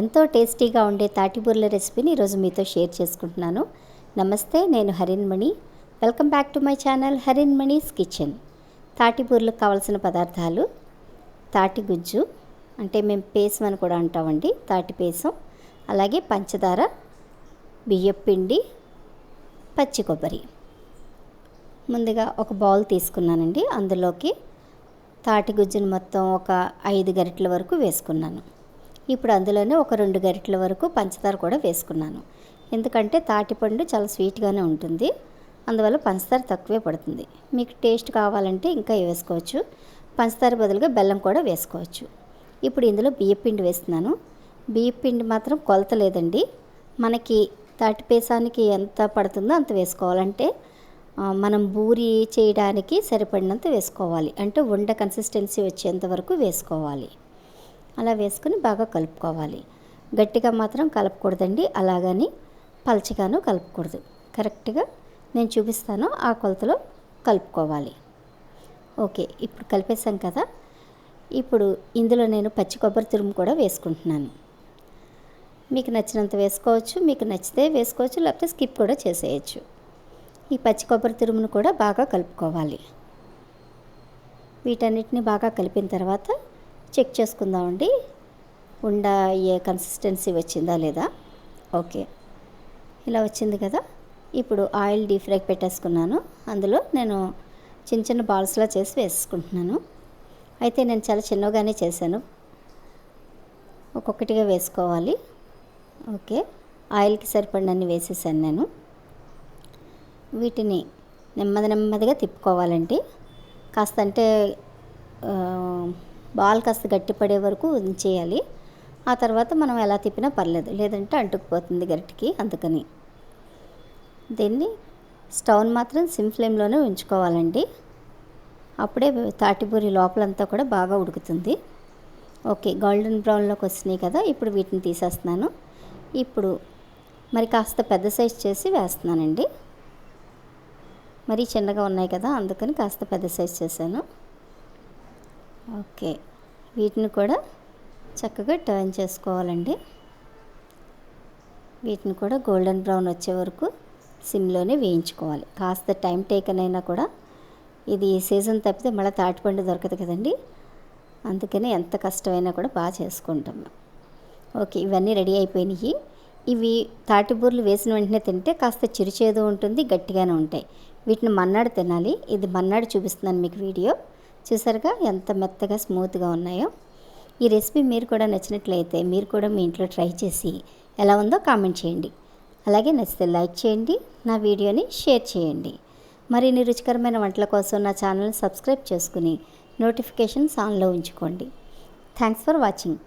ఎంతో టేస్టీగా ఉండే తాటిబూర్ల రెసిపీని ఈరోజు మీతో షేర్ చేసుకుంటున్నాను. నమస్తే నేను Harinmani welcome back to my channel Harinmani's kitchen. తాటిబూర్లకు కావాల్సిన పదార్థాలు తాటి గుజ్జు అంటే మేము పేసం అని కూడా అంటామండి తాటి పేసం అలాగే పంచదార బియ్యపిండి పచ్చి కొబ్బరి. ముందుగా ఒక బౌల్ తీసుకున్నానండి అందులోకి తాటి గుజ్జును మొత్తం ఒక ఐదు గరిటెల వరకు వేసుకున్నాను. ఇప్పుడు అందులోనే ఒక రెండు గరిటెల వరకు పంచదార కూడా వేసుకున్నాను. ఎందుకంటే తాటిపండు చాలా స్వీట్గానే ఉంటుంది. అందువల్ల పంచదార తక్కువే పడుతుంది. మీకు టేస్ట్ కావాలంటే ఇంకా వేసుకోవచ్చు. పంచదార బదులుగా బెల్లం కూడా వేసుకోవచ్చు. ఇప్పుడు ఇందులో బియ్యపిండి వేస్తున్నాను. బియ్యపిండి మాత్రం కొలత లేదండి. మనకి తాటిపేసానికి ఎంత పడుతుందో అంత వేసుకోవాలంటే మనం బూరి చేయడానికి సరిపడినంత వేసుకోవాలి. అంటే ఉండ కన్సిస్టెన్సీ వచ్చేంత వరకు వేసుకోవాలి. అలా వేసుకుని బాగా కలుపుకోవాలి. గట్టిగా మాత్రం కలపకూడదండి. అలాగని పలచగాను కలపకూడదు. కరెక్ట్గా నేను చూపిస్తాను ఆ కొలతలో కలుపుకోవాలి. ఓకే ఇప్పుడు కలిపేసాం కదా? ఇప్పుడు ఇందులో నేను పచ్చి కొబ్బరి తురుము కూడా వేసుకుంటున్నాను. మీకు నచ్చినంత వేసుకోవచ్చు మీకు నచ్చితే వేసుకోవచ్చు లేకపోతే స్కిప్ కూడా చేసేయచ్చు. ఈ పచ్చి కొబ్బరి తురుమును కూడా బాగా కలుపుకోవాలి. వీటన్నిటిని బాగా కలిపిన తర్వాత చెక్ చేసుకుందామండి. ఉండ ఏ కన్సిస్టెన్సీ వచ్చిందా లేదా? ఓకే. ఇలా వచ్చింది కదా. ఇప్పుడు ఆయిల్ డీప్ ఫ్రై పెట్టేసుకున్నాను. అందులో నేను చిన్న చిన్న బాల్స్లా చేసి వేసుకుంటున్నాను. అయితే నేను చాలా చిన్నగానే చేశాను. ఒక్కొక్కటిగా వేసుకోవాలి. ఓకే. ఆయిల్కి సరిపడినన్ని వేసేసాను నేను. వీటిని నెమ్మది నెమ్మదిగా తిప్పుకోవాలండి. కాస్త అంటే బాల్ కాస్త గట్టిపడే వరకు ఉంచేయాలి. ఆ తర్వాత మనం ఎలా తిప్పినా పర్లేదు లేదంటే అంటుకుపోతుంది గరిటికి అందుకని. దీన్ని స్టవ్ని మాత్రం సిమ్ ఫ్లేమ్లోనే ఉంచుకోవాలండి. అప్పుడే తాటిపూరి లోపలంతా కూడా బాగా ఉడుకుతుంది. ఓకే గోల్డెన్ బ్రౌన్లోకి వచ్చినాయి కదా ఇప్పుడు వీటిని తీసేస్తున్నాను. ఇప్పుడు మరి కాస్త పెద్ద సైజ్ చేసి వేస్తున్నానండి. మరీ చిన్నగా ఉన్నాయి కదా అందుకని కాస్త పెద్ద సైజ్ చేశాను. ఓకే. వీటిని కూడా చక్కగా టర్న్ చేసుకోవాలండి. వీటిని కూడా గోల్డెన్ బ్రౌన్ వచ్చే వరకు సిమ్లోనే వేయించుకోవాలి. కాస్త టైం టేకన్ అయినా కూడా ఇది సీజన్ తప్పితే మళ్ళీ తాటిపండు దొరకదు కదండి. అందుకని ఎంత కష్టమైనా కూడా బాగా చేసుకుంటాం. ఓకే ఇవన్నీ రెడీ అయిపోయినాయి. ఇవి తాటిబూర్లు వేసిన వెంటనే తింటే కాస్త చిరుచేదు ఉంటుంది గట్టిగానే ఉంటాయి. వీటిని మన్నాడు తినాలి. ఇది మన్నాడు చూపిస్తున్నాను మీకు వీడియో. చూసారుగా ఎంత మెత్తగా స్మూత్గా ఉన్నాయో. ఈ రెసిపీ మీరు కూడా నచ్చినట్లయితే మీరు కూడా మీ ఇంట్లో ట్రై చేసి ఎలా ఉందో కామెంట్ చేయండి. అలాగే నచ్చితే లైక్ చేయండి నా వీడియోని షేర్ చేయండి. మరిన్ని రుచికరమైన వంటల కోసం నా ఛానల్ని సబ్స్క్రైబ్ చేసుకుని నోటిఫికేషన్స్ ఆన్లో ఉంచుకోండి. Thanks for watching.